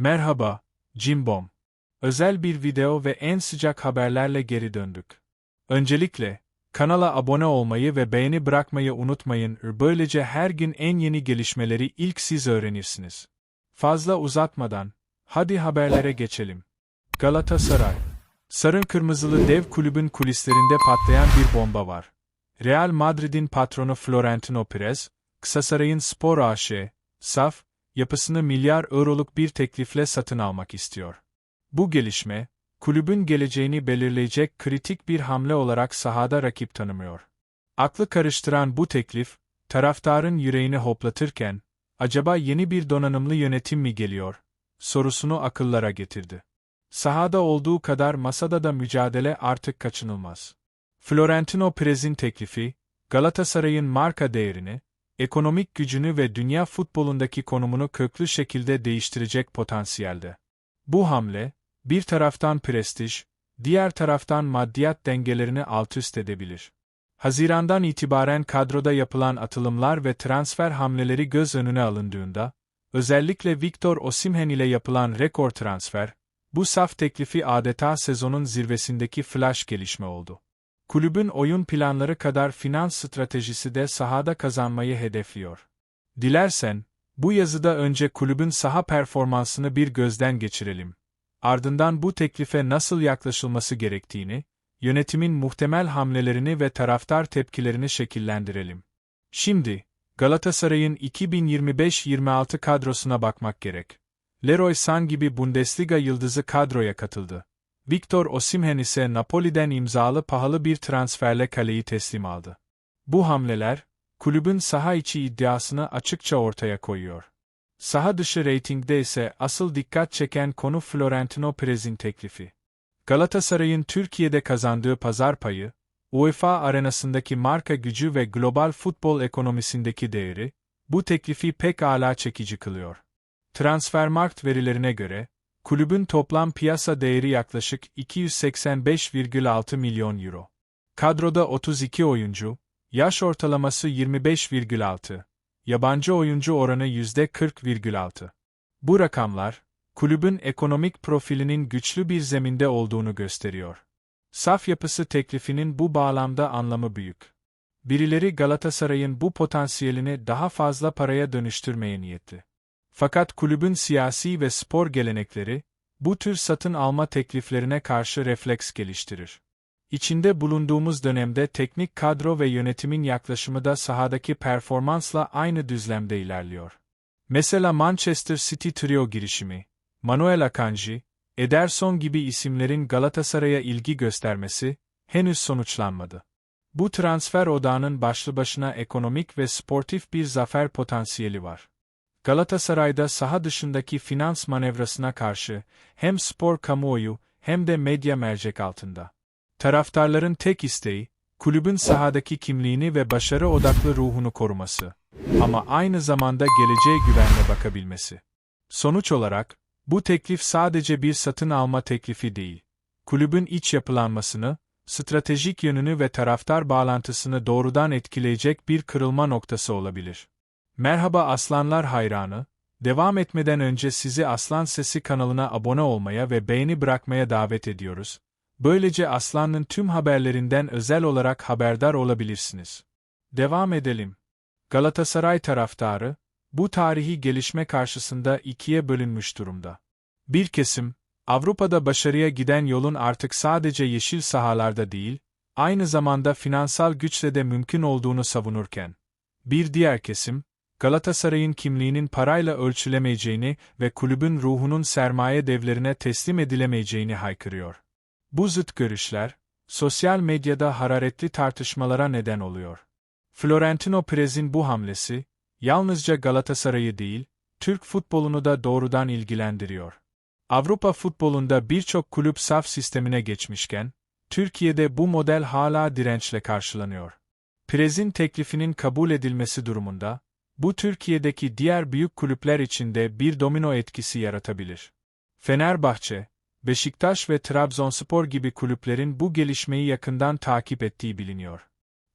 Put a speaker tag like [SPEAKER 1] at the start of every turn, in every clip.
[SPEAKER 1] Merhaba, Cimbom. Özel bir video ve en sıcak haberlerle geri döndük. Öncelikle, kanala abone olmayı ve beğeni bırakmayı unutmayın. Böylece her gün en yeni gelişmeleri ilk siz öğrenirsiniz. Fazla uzatmadan, hadi haberlere geçelim. Galatasaray Sarı kırmızılı dev kulübün kulislerinde patlayan bir bomba var. Real Madrid'in patronu Florentino Perez, Kısasaray'ın Spor AŞ, SAF, yapısını milyar euroluk bir teklifle satın almak istiyor. Bu gelişme, kulübün geleceğini belirleyecek kritik bir hamle olarak sahada rakip tanımıyor. Aklı karıştıran bu teklif, taraftarın yüreğini hoplatırken, acaba yeni bir donanımlı yönetim mi geliyor, sorusunu akıllara getirdi. Sahada olduğu kadar masada da mücadele artık kaçınılmaz. Florentino Perez'in teklifi, Galatasaray'ın marka değerini, ekonomik gücünü ve dünya futbolundaki konumunu köklü şekilde değiştirecek potansiyelde. Bu hamle, bir taraftan prestij, diğer taraftan maddiyat dengelerini altüst edebilir. Hazirandan itibaren kadroda yapılan atılımlar ve transfer hamleleri göz önüne alındığında, özellikle Victor Osimhen ile yapılan rekor transfer, bu saf teklifi adeta sezonun zirvesindeki flash gelişme oldu. Kulübün oyun planları kadar finans stratejisi de sahada kazanmayı hedefliyor. Dilersen, bu yazıda önce kulübün saha performansını bir gözden geçirelim. Ardından bu teklife nasıl yaklaşılması gerektiğini, yönetimin muhtemel hamlelerini ve taraftar tepkilerini şekillendirelim. Şimdi, Galatasaray'ın 2025-26 kadrosuna bakmak gerek. Leroy San gibi Bundesliga yıldızı kadroya katıldı. Victor Osimhen ise Napoli'den imzalı pahalı bir transferle kaleyi teslim aldı. Bu hamleler, kulübün saha içi iddiasını açıkça ortaya koyuyor. Saha dışı reytingde ise asıl dikkat çeken konu Florentino Perez'in teklifi. Galatasaray'ın Türkiye'de kazandığı pazar payı, UEFA arenasındaki marka gücü ve global futbol ekonomisindeki değeri, bu teklifi pek âlâ çekici kılıyor. Transfermarkt verilerine göre, kulübün toplam piyasa değeri yaklaşık 285,6 milyon euro. Kadroda 32 oyuncu, yaş ortalaması 25,6, yabancı oyuncu oranı %40,6. Bu rakamlar, kulübün ekonomik profilinin güçlü bir zeminde olduğunu gösteriyor. Saf yapısı teklifinin bu bağlamda anlamı büyük. Birileri Galatasaray'ın bu potansiyelini daha fazla paraya dönüştürmeye niyetli. Fakat kulübün siyasi ve spor gelenekleri, bu tür satın alma tekliflerine karşı refleks geliştirir. İçinde bulunduğumuz dönemde teknik kadro ve yönetimin yaklaşımı da sahadaki performansla aynı düzlemde ilerliyor. Mesela Manchester City trio girişimi, Manuel Akanji, Ederson gibi isimlerin Galatasaray'a ilgi göstermesi henüz sonuçlanmadı. Bu transfer odağının başlı başına ekonomik ve sportif bir zafer potansiyeli var. Galatasaray'da saha dışındaki finans manevrasına karşı hem spor kamuoyu hem de medya mercek altında. Taraftarların tek isteği, kulübün sahadaki kimliğini ve başarı odaklı ruhunu koruması. Ama aynı zamanda geleceğe güvenle bakabilmesi. Sonuç olarak, bu teklif sadece bir satın alma teklifi değil. Kulübün iç yapılanmasını, stratejik yönünü ve taraftar bağlantısını doğrudan etkileyecek bir kırılma noktası olabilir. Merhaba Aslanlar hayranı, devam etmeden önce sizi Aslan Sesi kanalına abone olmaya ve beğeni bırakmaya davet ediyoruz. Böylece Aslan'ın tüm haberlerinden özel olarak haberdar olabilirsiniz. Devam edelim. Galatasaray taraftarı, bu tarihi gelişme karşısında ikiye bölünmüş durumda. Bir kesim, Avrupa'da başarıya giden yolun artık sadece yeşil sahalarda değil, aynı zamanda finansal güçle de mümkün olduğunu savunurken, bir diğer kesim, Galatasaray'ın kimliğinin parayla ölçülemeyeceğini ve kulübün ruhunun sermaye devlerine teslim edilemeyeceğini haykırıyor. Bu zıt görüşler, sosyal medyada hararetli tartışmalara neden oluyor. Florentino Perez'in bu hamlesi, yalnızca Galatasaray'ı değil, Türk futbolunu da doğrudan ilgilendiriyor. Avrupa futbolunda birçok kulüp saf sistemine geçmişken, Türkiye'de bu model hala dirençle karşılanıyor. Perez'in teklifinin kabul edilmesi durumunda, bu Türkiye'deki diğer büyük kulüpler için de bir domino etkisi yaratabilir. Fenerbahçe, Beşiktaş ve Trabzonspor gibi kulüplerin bu gelişmeyi yakından takip ettiği biliniyor.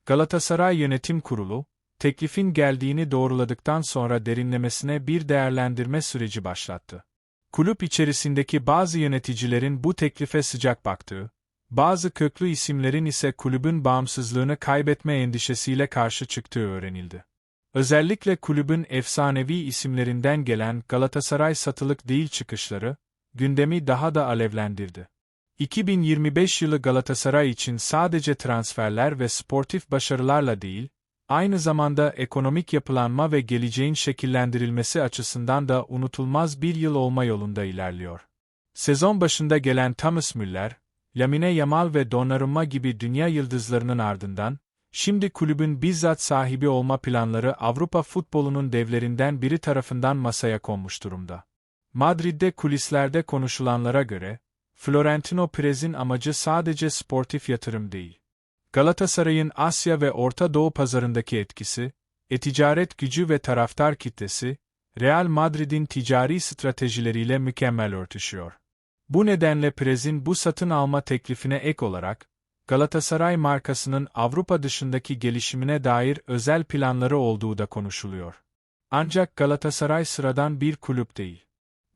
[SPEAKER 1] Galatasaray Yönetim Kurulu, teklifin geldiğini doğruladıktan sonra derinlemesine bir değerlendirme süreci başlattı. Kulüp içerisindeki bazı yöneticilerin bu teklife sıcak baktığı, bazı köklü isimlerin ise kulübün bağımsızlığını kaybetme endişesiyle karşı çıktığı öğrenildi. Özellikle kulübün efsanevi isimlerinden gelen Galatasaray satılık değil çıkışları, gündemi daha da alevlendirdi. 2025 yılı Galatasaray için sadece transferler ve sportif başarılarla değil, aynı zamanda ekonomik yapılanma ve geleceğin şekillendirilmesi açısından da unutulmaz bir yıl olma yolunda ilerliyor. Sezon başında gelen Thomas Müller, Lamine Yamal ve Donnarumma gibi dünya yıldızlarının ardından, şimdi kulübün bizzat sahibi olma planları Avrupa futbolunun devlerinden biri tarafından masaya konmuş durumda. Madrid'de kulislerde konuşulanlara göre, Florentino Perez'in amacı sadece sportif yatırım değil. Galatasaray'ın Asya ve Orta Doğu pazarındaki etkisi, e-ticaret gücü ve taraftar kitlesi, Real Madrid'in ticari stratejileriyle mükemmel örtüşüyor. Bu nedenle Perez'in bu satın alma teklifine ek olarak, Galatasaray markasının Avrupa dışındaki gelişimine dair özel planları olduğu da konuşuluyor. Ancak Galatasaray sıradan bir kulüp değil.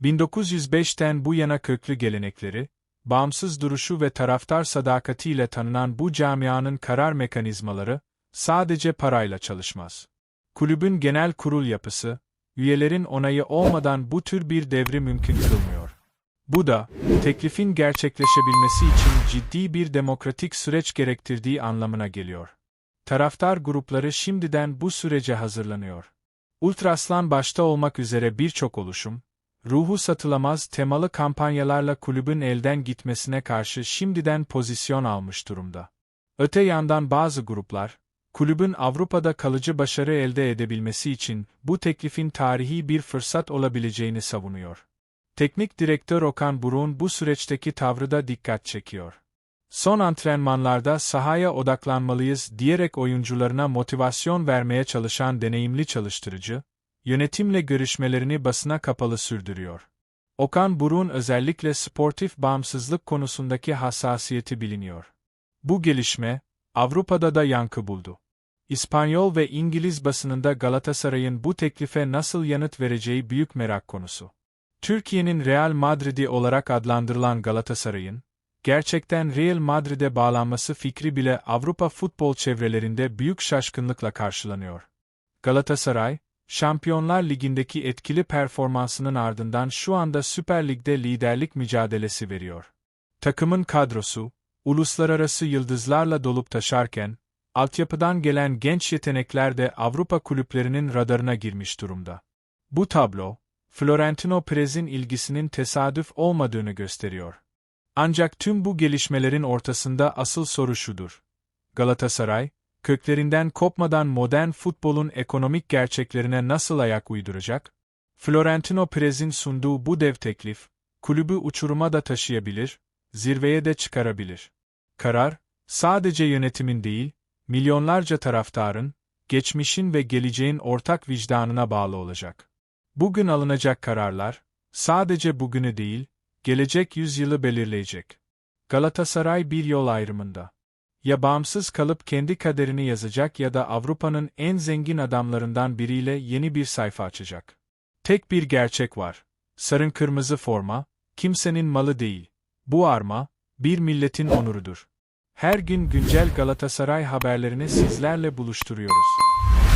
[SPEAKER 1] 1905'ten bu yana köklü gelenekleri, bağımsız duruşu ve taraftar sadakatiyle tanınan bu camianın karar mekanizmaları, sadece parayla çalışmaz. Kulübün genel kurul yapısı, üyelerin onayı olmadan bu tür bir devri mümkün kılmıyor. Bu da, teklifin gerçekleşebilmesi için ciddi bir demokratik süreç gerektirdiği anlamına geliyor. Taraftar grupları şimdiden bu sürece hazırlanıyor. Ultraslan başta olmak üzere birçok oluşum, ruhu satılamaz temalı kampanyalarla kulübün elden gitmesine karşı şimdiden pozisyon almış durumda. Öte yandan bazı gruplar, kulübün Avrupa'da kalıcı başarı elde edebilmesi için bu teklifin tarihi bir fırsat olabileceğini savunuyor. Teknik direktör Okan Buruk'un bu süreçteki tavrı da dikkat çekiyor. Son antrenmanlarda sahaya odaklanmalıyız diyerek oyuncularına motivasyon vermeye çalışan deneyimli çalıştırıcı, yönetimle görüşmelerini basına kapalı sürdürüyor. Okan Buruk'un özellikle sportif bağımsızlık konusundaki hassasiyeti biliniyor. Bu gelişme, Avrupa'da da yankı buldu. İspanyol ve İngiliz basınında Galatasaray'ın bu teklife nasıl yanıt vereceği büyük merak konusu. Türkiye'nin Real Madrid'i olarak adlandırılan Galatasaray'ın, gerçekten Real Madrid'e bağlanması fikri bile Avrupa futbol çevrelerinde büyük şaşkınlıkla karşılanıyor. Galatasaray, Şampiyonlar Ligi'ndeki etkili performansının ardından şu anda Süper Lig'de liderlik mücadelesi veriyor. Takımın kadrosu, uluslararası yıldızlarla dolup taşarken, altyapıdan gelen genç yetenekler de Avrupa kulüplerinin radarına girmiş durumda. Bu tablo, Florentino Perez'in ilgisinin tesadüf olmadığını gösteriyor. Ancak tüm bu gelişmelerin ortasında asıl soru şudur. Galatasaray, köklerinden kopmadan modern futbolun ekonomik gerçeklerine nasıl ayak uyduracak? Florentino Perez'in sunduğu bu dev teklif, kulübü uçuruma da taşıyabilir, zirveye de çıkarabilir. Karar, sadece yönetimin değil, milyonlarca taraftarın, geçmişin ve geleceğin ortak vicdanına bağlı olacak. Bugün alınacak kararlar, sadece bugünü değil, gelecek yüzyılı belirleyecek. Galatasaray bir yol ayrımında. Ya bağımsız kalıp kendi kaderini yazacak ya da Avrupa'nın en zengin adamlarından biriyle yeni bir sayfa açacak. Tek bir gerçek var. Sarın kırmızı forma, kimsenin malı değil. Bu arma, bir milletin onurudur. Her gün güncel Galatasaray haberlerini sizlerle buluşturuyoruz.